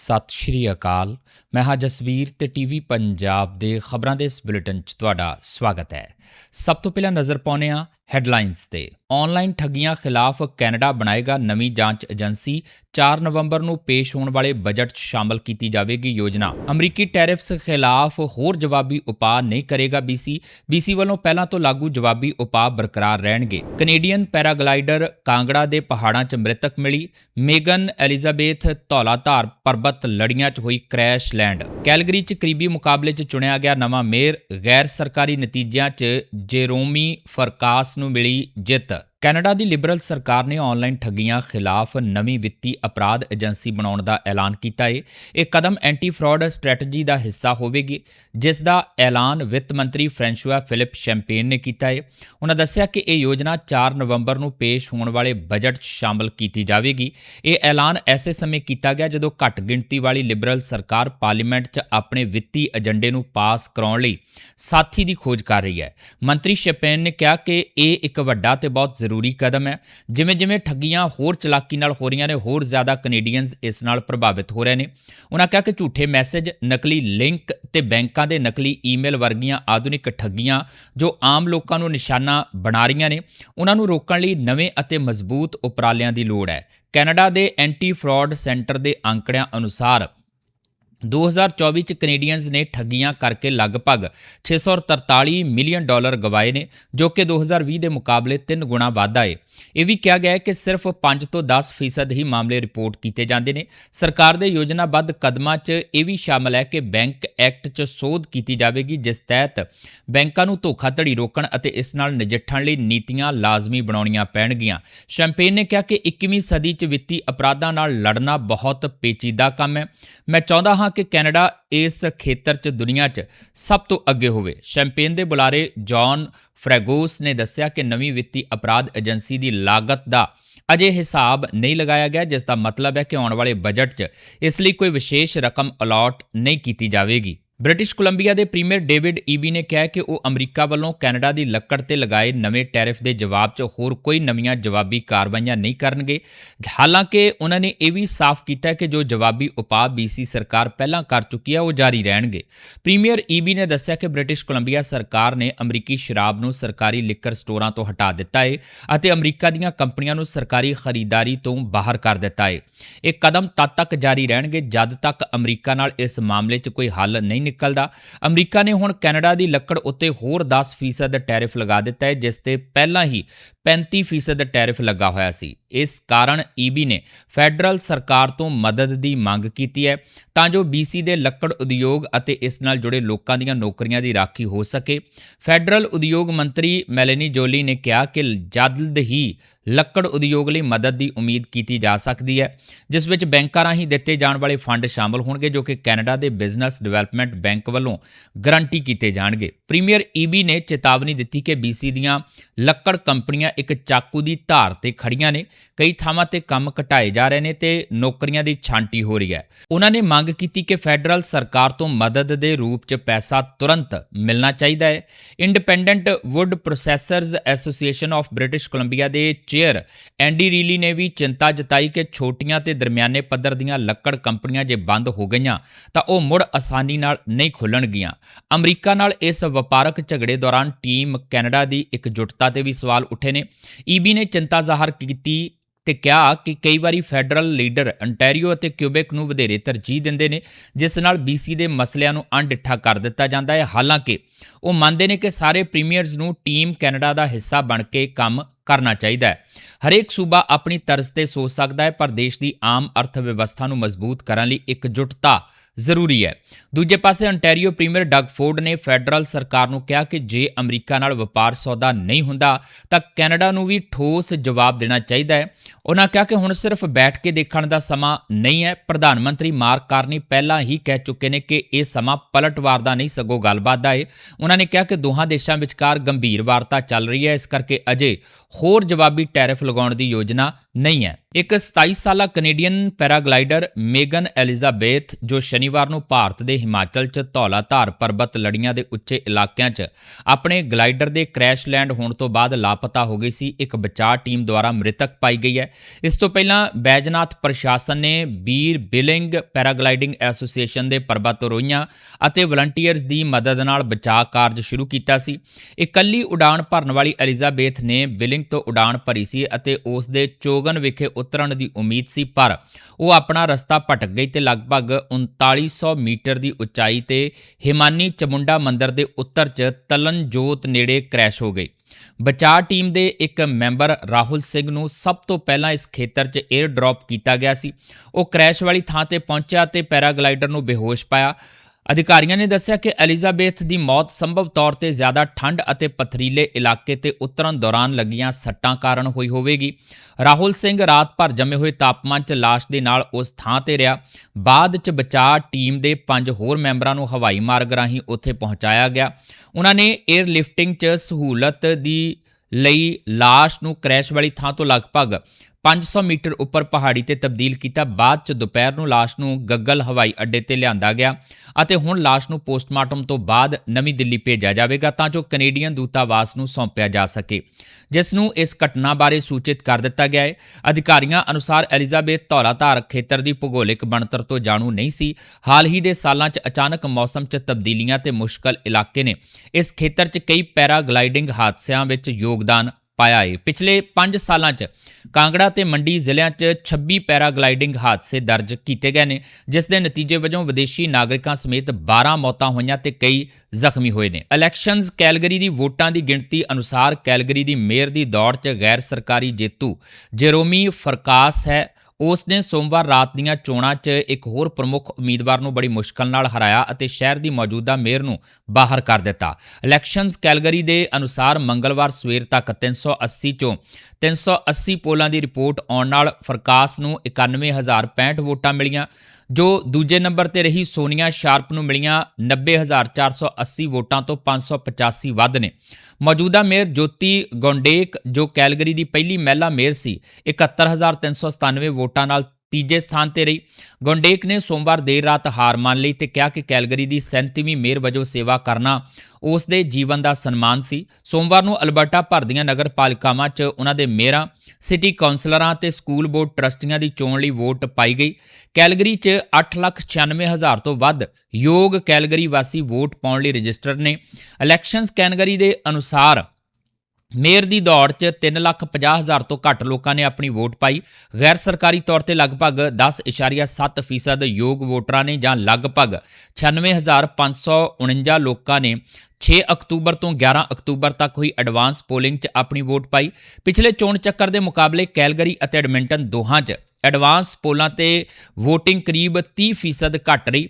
ਸਤਿ ਸ਼੍ਰੀ ਅਕਾਲ। ਮੈਂ ਹਾਂ ਜਸਵੀਰ ਤੇ ਟੀਵੀ ਪੰਜਾਬ ਦੇ ਖਬਰਾਂ ਦੇ ਇਸ ਬੁਲੇਟਿਨ 'ਚ ਤੁਹਾਡਾ ਸਵਾਗਤ ਹੈ। ਸਭ ਤੋਂ ਪਹਿਲਾਂ ਨਜ਼ਰ ਪਾਉਂਦੇ ਹਾਂ ਹੈਡਲਾਈਨਸ ਤੇ। ਆਨਲਾਈਨ ਠੱਗੀਆਂ ਖਿਲਾਫ ਕੈਨੇਡਾ ਬਣਾਏਗਾ ਨਵੀਂ ਜਾਂਚ ਏਜੰਸੀ। 4 ਨਵੰਬਰ ਨੂੰ ਪੇਸ਼ ਹੋਣ ਵਾਲੇ ਬਜਟ 'ਚ ਸ਼ਾਮਲ ਕੀਤੀ ਜਾਵੇਗੀ ਯੋਜਨਾ। ਅਮਰੀਕੀ ਟੈਰਿਫਸ ਖਿਲਾਫ ਹੋਰ ਜਵਾਬੀ ਉਪਾਅ ਨਹੀਂ ਕਰੇਗਾ ਬੀਸੀ ਬੀਸੀ ਵੱਲੋਂ ਪਹਿਲਾਂ ਤੋਂ ਲਾਗੂ ਜਵਾਬੀ ਉਪਾਅ ਬਰਕਰਾਰ ਰਹਿਣਗੇ। ਕੈਨੇਡੀਅਨ ਪੈਰਾਗਲਾਈਡਰ ਕਾਂਗੜਾ ਦੇ ਪਹਾੜਾਂ 'ਚ ਮ੍ਰਿਤਕ ਮਿਲੀ। ਮੇਗਨ ਐਲਿਜ਼ਾਬੇਥ ਧੌਲਾਧਾਰ ਪਰਬਤ ਲੜੀਆਂ 'ਚ ਹੋਈ ਕ੍ਰੈਸ਼ ਲੈਂਡ। ਕੈਲਗਰੀ 'ਚ ਕਰੀਬੀ ਮੁਕਾਬਲੇ 'ਚ ਚੁਣਿਆ ਗਿਆ ਨਵਾਂ ਮੇਅਰ। ਗੈਰ ਸਰਕਾਰੀ ਨਤੀਜਿਆਂ 'ਚ ਜੇਰੋਮੀ ਫਰਕਾਸ ਨੂੰ ਮਿਲੀ ਜਿੱਤ ਕੈਨੇਡਾ ਦੀ ਲਿਬਰਲ ਸਰਕਾਰ ਨੇ ਆਨਲਾਈਨ ਠੱਗੀਆਂ ਖਿਲਾਫ ਨਵੀਂ ਵਿੱਤੀ ਅਪਰਾਧ ਏਜੰਸੀ ਬਣਾਉਣ ਦਾ ਐਲਾਨ ਕੀਤਾ ਹੈ ਇਹ ਕਦਮ ਐਂਟੀ ਫਰਾਡ ਸਟ੍ਰੈਟਜੀ ਦਾ ਹਿੱਸਾ ਹੋਵੇਗੀ, ਜਿਸ ਦਾ ਐਲਾਨ ਵਿੱਤ ਮੰਤਰੀ ਫ੍ਰੈਂਸ਼ੂਆ ਫਿਲਿਪ ਸ਼ੈਂਪੇਨ ਨੇ ਕੀਤਾ ਹੈ ਉਹਨਾਂ ਦੱਸਿਆ ਕਿ ਇਹ ਯੋਜਨਾ 4 ਨਵੰਬਰ ਨੂੰ ਪੇਸ਼ ਹੋਣ ਵਾਲੇ ਬਜਟ 'ਚ ਸ਼ਾਮਲ ਕੀਤੀ ਜਾਵੇਗੀ। ਇਹ ਐਲਾਨ ਐਸੇ ਸਮੇਂ ਕੀਤਾ ਗਿਆ ਜਦੋਂ ਘੱਟ ਗਿਣਤੀ ਵਾਲੀ ਲਿਬਰਲ ਸਰਕਾਰ ਪਾਰਲੀਮੈਂਟ 'ਚ ਆਪਣੇ ਵਿੱਤੀ ਏਜੰਡੇ ਨੂੰ ਪਾਸ ਕਰਾਉਣ ਲਈ ਸਾਥੀ ਦੀ ਖੋਜ ਕਰ ਰਹੀ ਹੈ। ਮੰਤਰੀ ਸ਼ੈਂਪੇਨ ਨੇ ਕਿਹਾ ਕਿ ਇਹ ਇੱਕ ਵੱਡਾ ਤੇ ਬਹੁਤ ਜ਼ਰੂਰੀ ਕਦਮ ਹੈ। ਜਿਵੇਂ ਜਿਵੇਂ ਠੱਗੀਆਂ ਹੋਰ ਚਲਾਕੀ ਨਾਲ ਹੋ ਰਹੀਆਂ ਨੇ, ਹੋਰ ਜ਼ਿਆਦਾ ਕੈਨੇਡੀਅਨਸ ਇਸ ਨਾਲ ਪ੍ਰਭਾਵਿਤ ਹੋ ਰਹੇ ਨੇ। ਉਹਨਾਂ ਕਿਹਾ ਕਿ ਝੂਠੇ ਮੈਸੇਜ, ਨਕਲੀ ਲਿੰਕ ਤੇ ਬੈਂਕਾਂ ਦੇ ਨਕਲੀ ਈਮੇਲ ਵਰਗੀਆਂ ਆਧੁਨਿਕ ਠੱਗੀਆਂ ਜੋ ਆਮ ਲੋਕਾਂ ਨੂੰ ਨਿਸ਼ਾਨਾ ਬਣਾ ਰਹੀਆਂ ਨੇ, ਉਹਨਾਂ ਨੂੰ ਰੋਕਣ ਲਈ ਨਵੇਂ ਅਤੇ ਮਜ਼ਬੂਤ ਉਪਰਾਲਿਆਂ ਦੀ ਲੋੜ ਹੈ। ਕੈਨੇਡਾ ਦੇ ਐਂਟੀ ਫਰਾਡ ਸੈਂਟਰ ਦੇ ਅੰਕੜਿਆਂ ਅਨੁਸਾਰ 2024 ਚ ਕੈਨੇਡੀਅਨਸ ਨੇ ਠੱਗੀਆਂ ਕਰਕੇ ਲਗਭਗ 643 ਮਿਲੀਅਨ ਡਾਲਰ ਗਵਾਏ ਨੇ, ਜੋ ਕਿ 2020 ਦੇ ਮੁਕਾਬਲੇ 3 ਗੁਣਾ ਵਾਧਾ ਹੈ ਇਹ ਵੀ ਕਿਹਾ ਗਿਆ ਹੈ ਕਿ ਸਿਰਫ 5 ਤੋਂ 10 ਫੀਸਦ ਹੀ ਮਾਮਲੇ ਰਿਪੋਰਟ ਕੀਤੇ ਜਾਂਦੇ ਨੇ। ਸਰਕਾਰ ਦੇ ਯੋਜਨਾਬੱਧ ਕਦਮਾਂ 'ਚ ਇਹ ਵੀ ਸ਼ਾਮਲ ਹੈ ਕਿ ਬੈਂਕ ਐਕਟ 'ਚ ਸੋਧ ਕੀਤੀ ਜਾਵੇਗੀ, ਜਿਸ ਤਹਿਤ ਬੈਂਕਾਂ ਨੂੰ ਧੋਖਾਧੜੀ ਰੋਕਣ ਅਤੇ ਇਸ ਨਾਲ ਨਜਿੱਠਣ ਲਈ ਨੀਤੀਆਂ ਲਾਜ਼ਮੀ ਬਣਾਉਣੀਆਂ ਪੈਣਗੀਆਂ। ਸ਼ੈਂਪੇਨ ਨੇ ਕਿਹਾ ਕਿ 21ਵੀਂ ਸਦੀ 'ਚ ਵਿੱਤੀ ਅਪਰਾਧਾਂ ਨਾਲ ਲੜਨਾ ਬਹੁਤ ਪੇਚੀਦਾ ਕੰਮ ਹੈ। ਮੈਂ ਚਾਹੁੰਦਾ ਹਾਂ ਕਿ ਕੈਨੇਡਾ ਇਸ ਖੇਤਰ 'ਚ ਦੁਨੀਆ 'ਚ ਸਭ ਤੋਂ ਅੱਗੇ ਹੋਵੇ। ਸ਼ੈਂਪੇਨ ਦੇ ਬੁਲਾਰੇ ਜੌਨ ਫ੍ਰੈਗੋਸ ਨੇ ਦੱਸਿਆ ਕਿ ਨਵੀਂ ਵਿੱਤੀ ਅਪਰਾਧ ਏਜੰਸੀ ਦੀ ਲਾਗਤ ਦਾ ਅਜੇ ਹਿਸਾਬ ਨਹੀਂ ਲਗਾਇਆ ਗਿਆ, ਜਿਸ ਦਾ ਮਤਲਬ ਹੈ ਕਿ ਆਉਣ ਵਾਲੇ ਬਜਟ 'ਚ ਇਸ ਲਈ ਕੋਈ ਵਿਸ਼ੇਸ਼ ਰਕਮ ਅਲਾਟ ਨਹੀਂ ਕੀਤੀ ਜਾਵੇਗੀ। ਬ੍ਰਿਟਿਸ਼ ਕੋਲੰਬੀਆ ਦੇ ਪ੍ਰੀਮੀਅਰ ਡੇਵਿਡ ਈਬੀ ਨੇ ਕਿਹਾ ਕਿ ਉਹ ਅਮਰੀਕਾ ਵੱਲੋਂ ਕੈਨੇਡਾ ਦੀ ਲੱਕੜ ਤੇ ਲਗਾਏ ਨਵੇਂ ਟੈਰਿਫ ਦੇ ਜਵਾਬ 'ਚ ਹੋਰ ਕੋਈ ਨਵੀਆਂ ਜਵਾਬੀ ਕਾਰਵਾਈਆਂ ਨਹੀਂ ਕਰਨਗੇ। ਹਾਲਾਂਕਿ ਉਹਨਾਂ ਨੇ ਇਹ ਵੀ ਸਾਫ਼ ਕੀਤਾ ਕਿ ਜੋ ਜਵਾਬੀ ਉਪਾਅ ਬੀਸੀ ਸਰਕਾਰ ਪਹਿਲਾਂ ਕਰ ਚੁੱਕੀ ਹੈ ਉਹ ਜਾਰੀ ਰਹਿਣਗੇ। ਪ੍ਰੀਮੀਅਰ ਈਬੀ ਨੇ ਦੱਸਿਆ ਕਿ ਬ੍ਰਿਟਿਸ਼ ਕੋਲੰਬੀਆ ਸਰਕਾਰ ਨੇ ਅਮਰੀਕੀ ਸ਼ਰਾਬ ਨੂੰ ਸਰਕਾਰੀ ਲਿਕਰ ਸਟੋਰਾਂ ਤੋਂ ਹਟਾ ਦਿੱਤਾ ਹੈ ਅਤੇ ਅਮਰੀਕਾ ਦੀਆਂ ਕੰਪਨੀਆਂ ਨੂੰ ਸਰਕਾਰੀ ਖਰੀਦਦਾਰੀ ਤੋਂ ਬਾਹਰ ਕਰ ਦਿੱਤਾ ਹੈ ਇਹ ਕਦਮ ਤਦ ਤੱਕ ਜਾਰੀ ਰਹਿਣਗੇ ਜਦ ਤੱਕ ਅਮਰੀਕਾ ਨਾਲ ਇਸ ਮਾਮਲੇ 'ਚ ਕੋਈ ਹੱਲ ਨਹੀਂ ਨਿਕਲਦਾ। ਅਮਰੀਕਾ ਨੇ ਹੁਣ ਕੈਨੇਡਾ ਦੀ ਲੱਕੜ ਉੱਤੇ ਹੋਰ 10% ਟੈਰਿਫ ਲਗਾ ਦਿੱਤਾ ਹੈ, ਜਿਸ ਤੇ ਪਹਿਲਾਂ ਹੀ 35% ਟੈਰਿਫ ਲੱਗਾ ਹੋਇਆ ਸੀ। ਇਸ ਕਾਰਨ ਈਬੀ ਨੇ ਫੈਡਰਲ ਸਰਕਾਰ ਤੋਂ ਮਦਦ ਦੀ ਮੰਗ ਕੀਤੀ ਹੈ ਤਾਂ ਜੋ ਬੀਸੀ ਦੇ ਲੱਕੜ ਉਦਯੋਗ ਅਤੇ ਇਸ ਨਾਲ ਜੁੜੇ ਲੋਕਾਂ ਦੀਆਂ ਨੌਕਰੀਆਂ ਦੀ ਰਾਖੀ ਹੋ ਸਕੇ। ਫੈਡਰਲ ਉਦਯੋਗ ਮੰਤਰੀ ਮੈਲਨੀ ਜੋਲੀ ਨੇ ਕਿਹਾ ਕਿ ਜਲਦ ਹੀ ਲੱਕੜ ਉਦਯੋਗ ਲਈ ਮਦਦ ਦੀ ਉਮੀਦ ਕੀਤੀ ਜਾ ਸਕਦੀ ਹੈ, ਜਿਸ ਵਿੱਚ ਬੈਂਕਾਂ ਰਾਹੀਂ ਦਿੱਤੇ ਜਾਣ ਵਾਲੇ ਫੰਡ ਸ਼ਾਮਲ ਹੋਣਗੇ ਜੋ ਕਿ ਕੈਨੇਡਾ ਦੇ ਬਿਜ਼ਨਸ ਡਿਵੈਲਪਮੈਂਟ ਬੈਂਕ ਵੱਲੋਂ ਗਰੰਟੀ ਕੀਤੇ ਜਾਣਗੇ। ਪ੍ਰੀਮੀਅਰ ਈਬੀ ਨੇ ਚੇਤਾਵਨੀ ਦਿੱਤੀ ਕਿ ਬੀਸੀ ਦੀਆਂ ਲੱਕੜ ਕੰਪਨੀਆਂ ਇੱਕ ਚਾਕੂ ਦੀ ਧਾਰ ਤੇ ਖੜੀਆਂ ਨੇ। ਕਈ ਥਾਵਾਂ ਤੇ ਕੰਮ ਘਟਾਏ ਜਾ ਰਹੇ ਨੇ ਤੇ ਨੌਕਰੀਆਂ ਦੀ ਛਾਂਟੀ ਹੋ ਰਹੀ ਹੈ। ਉਹਨਾਂ ਨੇ ਮੰਗ ਕੀਤੀ ਕਿ ਫੈਡਰਲ ਸਰਕਾਰ ਤੋਂ ਮਦਦ ਦੇ ਰੂਪ 'ਚ ਪੈਸਾ ਤੁਰੰਤ ਮਿਲਣਾ ਚਾਹੀਦਾ ਹੈ। Independent wood processors association of British Columbia ਦੇ ਚੇਅਰ ਐਂਡੀ ਰੀਲੀ ਨੇ ਵੀ ਚਿੰਤਾ ਜਤਾਈ ਕਿ ਛੋਟੀਆਂ ਤੇ ਦਰਮਿਆਨੇ ਪੱਧਰ ਦੀਆਂ ਲੱਕੜ ਕੰਪਨੀਆਂ ਜੇ ਬੰਦ ਹੋ ਗਈਆਂ, ਤਾਂ ਉਹ ਮੁੜ ਆਸਾਨੀ ਨਾਲ ਨਹੀਂ ਖੁੱਲਣਗੀਆਂ। ਅਮਰੀਕਾ ਨਾਲ ਇਸ ਵਪਾਰਕ ਝਗੜੇ ਦੌਰਾਨ ਟੀਮ ਕੈਨੇਡਾ ਦੀ ਇਕਜੁੱਟਤਾ ਤੇ ਵੀ ਸਵਾਲ ਉੱਠੇ ਨੇ। ਈਬੀ ਨੇ ਚਿੰਤਾ ਜ਼ਾਹਰ ਕੀਤੀ ਤੇ ਕਿਹਾ ਕਿ ਕਈ ਵਾਰੀ ਫੈਡਰਲ ਲੀਡਰ ਅੰਟੈਰੀਓ ਅਤੇ ਕਿਊਬੈਕ ਨੂੰ ਵਧੇਰੇ ਤਰਜੀਹ ਦਿੰਦੇ ਨੇ, ਜਿਸ ਨਾਲ ਬੀਸੀ ਦੇ ਮਸਲਿਆਂ ਨੂੰ ਅਣਡਿੱਠਾ ਕਰ ਦਿੱਤਾ ਜਾਂਦਾ ਹੈ। ਹਾਲਾਂਕਿ ਉਹ ਮੰਨਦੇ ਨੇ ਕਿ ਸਾਰੇ ਪ੍ਰੀਮੀਅਰਸ ਨੂੰ ਟੀਮ ਕੈਨੇਡਾ ਦਾ ਹਿੱਸਾ ਬਣ ਕੇ ਕੰਮ ਕਰਨਾ ਚਾਹੀਦਾ ਹੈ। ਹਰੇਕ ਸੂਬਾ ਆਪਣੀ ਤਰਜ਼ ਤੇ ਸੋਚ ਸਕਦਾ ਹੈ, ਪਰ ਦੇਸ਼ ਦੀ ਆਮ ਅਰਥ ਵਿਵਸਥਾ ਨੂੰ ਮਜ਼ਬੂਤ ਕਰਨ ਲਈ ਇਕਜੁੱਟਤਾ ਜ਼ਰੂਰੀ ਹੈ। ਦੂਜੇ ਪਾਸੇ ਅੰਟੈਰੀਓ ਪ੍ਰੀਮੀਅਰ ਡਗ ਫੋਰਡ ਨੇ ਫੈਡਰਲ ਸਰਕਾਰ ਨੂੰ ਕਿਹਾ ਕਿ ਜੇ ਅਮਰੀਕਾ ਨਾਲ ਵਪਾਰ ਸੌਦਾ ਨਹੀਂ ਹੁੰਦਾ, ਤਾਂ ਕੈਨੇਡਾ ਨੂੰ ਵੀ ਠੋਸ ਜਵਾਬ ਦੇਣਾ ਚਾਹੀਦਾ ਹੈ। ਉਹਨਾਂ ਕਿਹਾ ਕਿ ਹੁਣ ਸਿਰਫ ਬੈਠ ਕੇ ਦੇਖਣ ਦਾ ਸਮਾਂ ਨਹੀਂ ਹੈ। ਪ੍ਰਧਾਨ ਮੰਤਰੀ ਮਾਰਕ ਕਾਰਨੀ ਪਹਿਲਾਂ ਹੀ ਕਹਿ ਚੁੱਕੇ ਨੇ ਕਿ ਇਹ ਸਮਾਂ ਪਲਟਵਾਰ ਦਾ ਨਹੀਂ, ਸਗੋਂ ਗੱਲਬਾਤ ਦਾ ਹੈ। ਉਹਨਾਂ ਨੇ ਕਿਹਾ ਕਿ ਦੋਹਾਂ ਦੇਸ਼ਾਂ ਵਿਚਕਾਰ ਗੰਭੀਰ ਵਾਰਤਾ ਚੱਲ ਰਹੀ ਹੈ। ਇਸ ਕਰਕੇ ਅਜੇ ਹੋਰ ਜਵਾਬੀ ਟੈਰਿਫ ਲਗਾਉਣ ਦੀ ਯੋਜਨਾ ਨਹੀਂ ਹੈ। ਇੱਕ 27 ਸਾਲਾ ਕੈਨੇਡੀਅਨ ਪੈਰਾਗਲਾਈਡਰ ਮੇਗਨ ਐਲਿਜ਼ਾਬੈਥ, ਜੋ ਸ਼ਨੀਵਾਰ ਨੂੰ ਭਾਰਤ ਦੇ ਹਿਮਾਚਲ 'ਚ ਧੌਲਾਧਾਰ ਪਰਬਤ ਲੜੀਆਂ ਦੇ ਉੱਚੇ ਇਲਾਕਿਆਂ 'ਚ ਆਪਣੇ ਗਲਾਈਡਰ ਦੇ ਕ੍ਰੈਸ਼ ਲੈਂਡ ਹੋਣ ਤੋਂ ਬਾਅਦ ਲਾਪਤਾ ਹੋ ਗਈ ਸੀ, ਇੱਕ ਬਚਾਅ ਟੀਮ ਦੁਆਰਾ ਮ੍ਰਿਤਕ ਪਾਈ ਗਈ ਹੈ। ਇਸ ਤੋਂ ਪਹਿਲਾਂ ਬੈਜਨਾਥ ਪ੍ਰਸ਼ਾਸਨ ਨੇ ਬੀਰ ਬਿਲਿੰਗ ਪੈਰਾਗਲਾਈਡਿੰਗ ਐਸੋਸੀਏਸ਼ਨ ਦੇ ਪਰਬਤ ਰੋਈਆਂ ਅਤੇ ਵਲੰਟੀਅਰਸ ਦੀ ਮਦਦ ਨਾਲ ਬਚਾਅ ਕਾਰਜ ਸ਼ੁਰੂ ਕੀਤਾ ਸੀ। ਇਕੱਲੀ ਉਡਾਣ ਭਰਨ ਵਾਲੀ ਐਲਿਜ਼ਾਬੈਥ ਨੇ ਬਿਲਿੰਗ ਤੋਂ ਉਡਾਣ ਭਰੀ ਸੀ ਅਤੇ ਉਸ ਦੇ ਚੋਗਨ ਵਿਖੇ ਉਤਰਨ ਦੀ ਉਮੀਦ ਸੀ, ਪਰ ਉਹ ਆਪਣਾ ਰਸਤਾ ਭਟਕ ਗਈ ਤੇ ਲਗਭਗ 3900 ਮੀਟਰ ਦੀ ਉਚਾਈ ਤੇ ਹਿਮਾਨੀ ਚਮੁੰਡਾ ਮੰਦਿਰ ਦੇ ਉੱਤਰ 'ਚ ਤਲਨਜੋਤ ਨੇੜੇ ਕ੍ਰੈਸ਼ ਹੋ ਗਈ। ਬਚਾਅ ਟੀਮ ਦੇ ਇੱਕ ਮੈਂਬਰ ਰਾਹੁਲ ਸਿੰਘ ਨੂੰ ਸਭ ਤੋਂ ਪਹਿਲਾਂ ਇਸ ਖੇਤਰ 'ਚ 에ਅਰ ਡ੍ਰੌਪ ਕੀਤਾ ਗਿਆ ਸੀ। ਉਹ ਕ੍ਰੈਸ਼ ਵਾਲੀ ਥਾਂ ਤੇ ਪਹੁੰਚਿਆ ਤੇ ਪੈਰਾਗਲਾਈਡਰ ਨੂੰ ਬੇਹੋਸ਼ ਪਾਇਆ। ਅਧਿਕਾਰੀਆਂ ਨੇ ਦੱਸਿਆ ਕਿ ਐਲਿਜ਼ਾਬੈਥ ਦੀ ਮੌਤ ਸੰਭਵ ਤੌਰ ਤੇ ਜ਼ਿਆਦਾ ਠੰਡ ਅਤੇ ਪਥਰੀਲੇ ਇਲਾਕੇ ਤੇ ਉਤਰਨ ਦੌਰਾਨ ਲੱਗੀਆਂ ਸੱਟਾਂ ਕਾਰਨ ਹੋਈ ਹੋਵੇਗੀ। ਰਾਹੁਲ ਸਿੰਘ ਰਾਤ ਭਰ ਜੰਮੇ ਹੋਏ ਤਾਪਮਾਨ 'ਚ ਲਾਸ਼ ਦੇ ਨਾਲ ਉਸ ਥਾਂ ਤੇ ਰਿਹਾ। ਬਾਅਦ 'ਚ ਬਚਾਅ ਟੀਮ ਦੇ ਪੰਜ ਹੋਰ ਮੈਂਬਰਾਂ ਨੂੰ ਹਵਾਈ ਮਾਰਗ ਰਾਹੀਂ ਉੱਥੇ ਪਹੁੰਚਾਇਆ ਗਿਆ। ਉਹਨਾਂ ਨੇ 에ਅਰ ਲਿਫਟਿੰਗ 'ਚ ਸਹੂਲਤ ਦੀ ਲਈ ਲਾਸ਼ ਨੂੰ ਕ੍ਰੈਸ਼ ਵਾਲੀ ਥਾਂ ਤੋਂ ਲਗਭਗ 500 ਮੀਟਰ ਉੱਪਰ ਪਹਾੜੀ ਤੇ ਤਬਦੀਲ ਕੀਤਾ ਬਾਅਦ ਚ ਦੁਪਹਿਰ ਨੂੰ ਲਾਸ਼ ਨੂੰ ਗੱਗਲ ਹਵਾਈ ਅੱਡੇ ਤੇ ਲਿਆਂਦਾ ਗਿਆ ਅਤੇ ਹੁਣ ਲਾਸ਼ ਨੂੰ ਪੋਸਟਮਾਰਟਮ ਤੋਂ ਬਾਅਦ ਨਵੀਂ ਦਿੱਲੀ ਭੇਜਿਆ ਜਾਵੇਗਾ ਤਾਂ ਜੋ ਕੈਨੇਡੀਅਨ ਦੂਤਾਵਾਸ ਨੂੰ ਸੌਂਪਿਆ ਜਾ ਸਕੇ। ਜਿਸ ਨੂੰ ਇਸ ਘਟਨਾ ਬਾਰੇ ਸੂਚਿਤ ਕਰ ਦਿੱਤਾ ਗਿਆ ਹੈ। ਅਧਿਕਾਰੀਆਂ ਅਨੁਸਾਰ ਐਲਿਜ਼ਾਬੈਥ ਧੌਲਾਧਾਰ ਖੇਤਰ ਦੀ ਭੂਗੋਲਿਕ ਬਣਤਰ ਤੋਂ ਜਾਣੂ ਨਹੀਂ ਸੀ। ਹਾਲ ਹੀ ਦੇ ਸਾਲਾਂ 'ਚ ਅਚਾਨਕ ਮੌਸਮ 'ਚ ਤਬਦੀਲੀਆਂ ਤੇ ਮੁਸ਼ਕਲ ਇਲਾਕੇ ਨੇ। ਇਸ ਖੇਤਰ 'ਚ ਕਈ ਪੈਰਾਗਲਾਈਡਿੰਗ ਹਾਦਸਿਆਂ ਵਿੱਚ ਯੋਗਦਾਨ ਪਾਇਆ ਹੈ ਪਿਛਲੇ 5 ਸਾਲਾਂ 'ਚ ਕਾਂਗੜਾ ਤੇ ਮੰਡੀ ਜ਼ਿਲ੍ਹਿਆਂ 'ਚ 26 ਪੈਰਾਗਲਾਈਡਿੰਗ ਹਾਦਸੇ ਦਰਜ ਕੀਤੇ ਗਏ ਨੇ, ਜਿਸ ਦੇ ਨਤੀਜੇ ਵਜੋਂ ਵਿਦੇਸ਼ੀ ਨਾਗਰਿਕਾਂ ਸਮੇਤ 12 ਮੌਤਾਂ ਹੋਈਆਂ ਤੇ ਕਈ ਜ਼ਖਮੀ ਹੋਏ ਨੇ। ਇਲੈਕਸ਼ਨਜ਼ ਕੈਲਗਰੀ ਦੀ ਵੋਟਾਂ ਦੀ ਗਿਣਤੀ ਅਨੁਸਾਰ ਕੈਲਗਰੀ ਦੀ ਮੇਅਰ ਦੀ ਦੌੜ 'ਚ ਗੈਰ ਸਰਕਾਰੀ ਜੇਤੂ ਜੇਰੋਮੀ ਫਰਕਾਸ ਹੈ। ਉਸ ਨੇ ਸੋਮਵਾਰ ਰਾਤ ਦੀਆਂ ਚੋਣਾਂ 'ਚ ਇੱਕ ਹੋਰ ਪ੍ਰਮੁੱਖ ਉਮੀਦਵਾਰ ਨੂੰ ਬੜੀ ਮੁਸ਼ਕਲ ਨਾਲ ਹਰਾਇਆ ਅਤੇ ਸ਼ਹਿਰ ਦੀ ਮੌਜੂਦਾ ਮੇਅਰ ਨੂੰ ਬਾਹਰ ਕਰ ਦਿੱਤਾ। ਇਲੈਕਸ਼ਨਜ਼ ਕੈਲਗਰੀ ਦੇ ਅਨੁਸਾਰ ਮੰਗਲਵਾਰ ਸਵੇਰ ਤੱਕ 380 ਚੋਂ 380 ਪੋਲਾਂ ਦੀ ਰਿਪੋਰਟ ਆਉਣ ਨਾਲ ਫਰਕਾਸ ਨੂੰ 91065 ਵੋਟਾਂ ਮਿਲੀਆਂ। ਜੋ ਦੂਜੇ ਨੰਬਰ ਤੇ ਰਹੀ ਸੋਨੀਆ ਸ਼ਾਰਪ ਨੂੰ ਮਿਲੀਆਂ 90480 ਵੋਟਾਂ ਤੋਂ 585 ਵੱਧ ਨੇ। ਮੌਜੂਦਾ ਮੇਅਰ ਜੋਤੀ ਗੌਂਡੇਕ, ਜੋ ਕੈਲਗਰੀ ਦੀ ਪਹਿਲੀ ਮਹਿਲਾ ਮੇਅਰ ਸੀ 71397 ਵੋਟਾਂ ਨਾਲ ਤੀਜੇ ਸਥਾਨ ਤੇ ਰਹੀ। ਗੌਂਡੇਕ ਨੇ ਸੋਮਵਾਰ ਦੇਰ ਰਾਤ ਹਾਰ ਮੰਨ ਲਈ ਤੇ ਕਿਹਾ ਕਿ ਕੈਲਗਰੀ ਦੀ 37ਵੀਂ ਮੇਅਰ ਵਜੋਂ ਸੇਵਾ ਕਰਨਾ ਉਸ ਦੇ ਜੀਵਨ ਦਾ ਸਨਮਾਨ ਸੀ। ਸੋਮਵਾਰ ਨੂੰ ਅਲਬਰਟਾ ਭਰ ਦੀਆਂ ਨਗਰ ਪਾਲਿਕਾਵਾਂ 'ਚ ਉਹਨਾਂ ਦੇ ਮੇਅਰਾਂ, ਸਿਟੀ ਕਾਉਂਸਲਰਾਂ ਤੇ ਸਕੂਲ ਬੋਰਡ ਟਰਸਟੀਆਂ ਦੀ ਚੋਣ ਲਈ ਵੋਟ ਪਾਈ ਗਈ। ਕੈਲਗਰੀ 'ਚ 8,96,000 ਤੋਂ ਵੱਧ ਯੋਗ ਕੈਲਗਰੀ ਵਾਸੀ ਵੋਟ ਪਾਉਣ ਲਈ ਰਜਿਸਟਰਡ ਨੇ। ਇਲੈਕਸ਼ਨਸ ਕੈਨਗਰੀ ਦੇ ਅਨੁਸਾਰ ਮੇਅਰ ਦੀ ਦੌੜ 'ਚ 3,50,000 ਤੋਂ ਘੱਟ ਲੋਕਾਂ ਨੇ ਆਪਣੀ ਵੋਟ ਪਾਈ। ਗੈਰ ਸਰਕਾਰੀ ਤੌਰ ਤੇ ਲਗਭਗ 10.7% ਫੀਸਦ ਯੋਗ ਵੋਟਰਾਂ ਨੇ ਜਾਂ ਲਗਭਗ 96,549 ਲੋਕਾਂ ਨੇ 6 ਅਕਤੂਬਰ ਤੋਂ 11 ਅਕਤੂਬਰ ਤੱਕ ਹੋਈ ਐਡਵਾਂਸ ਪੋਲਿੰਗ 'ਚ ਆਪਣੀ ਵੋਟ ਪਾਈ। ਪਿਛਲੇ ਚੋਣ ਚੱਕਰ ਦੇ ਮੁਕਾਬਲੇ ਕੈਲਗਰੀ ਅਤੇ ਐਡਮਿੰਟਨ ਦੋਹਾਂ 'ਚ ਐਡਵਾਂਸ ਪੋਲਾਂ ਤੇ VOTING ਕਰੀਬ 30% ਘਟ ਰਹੀ।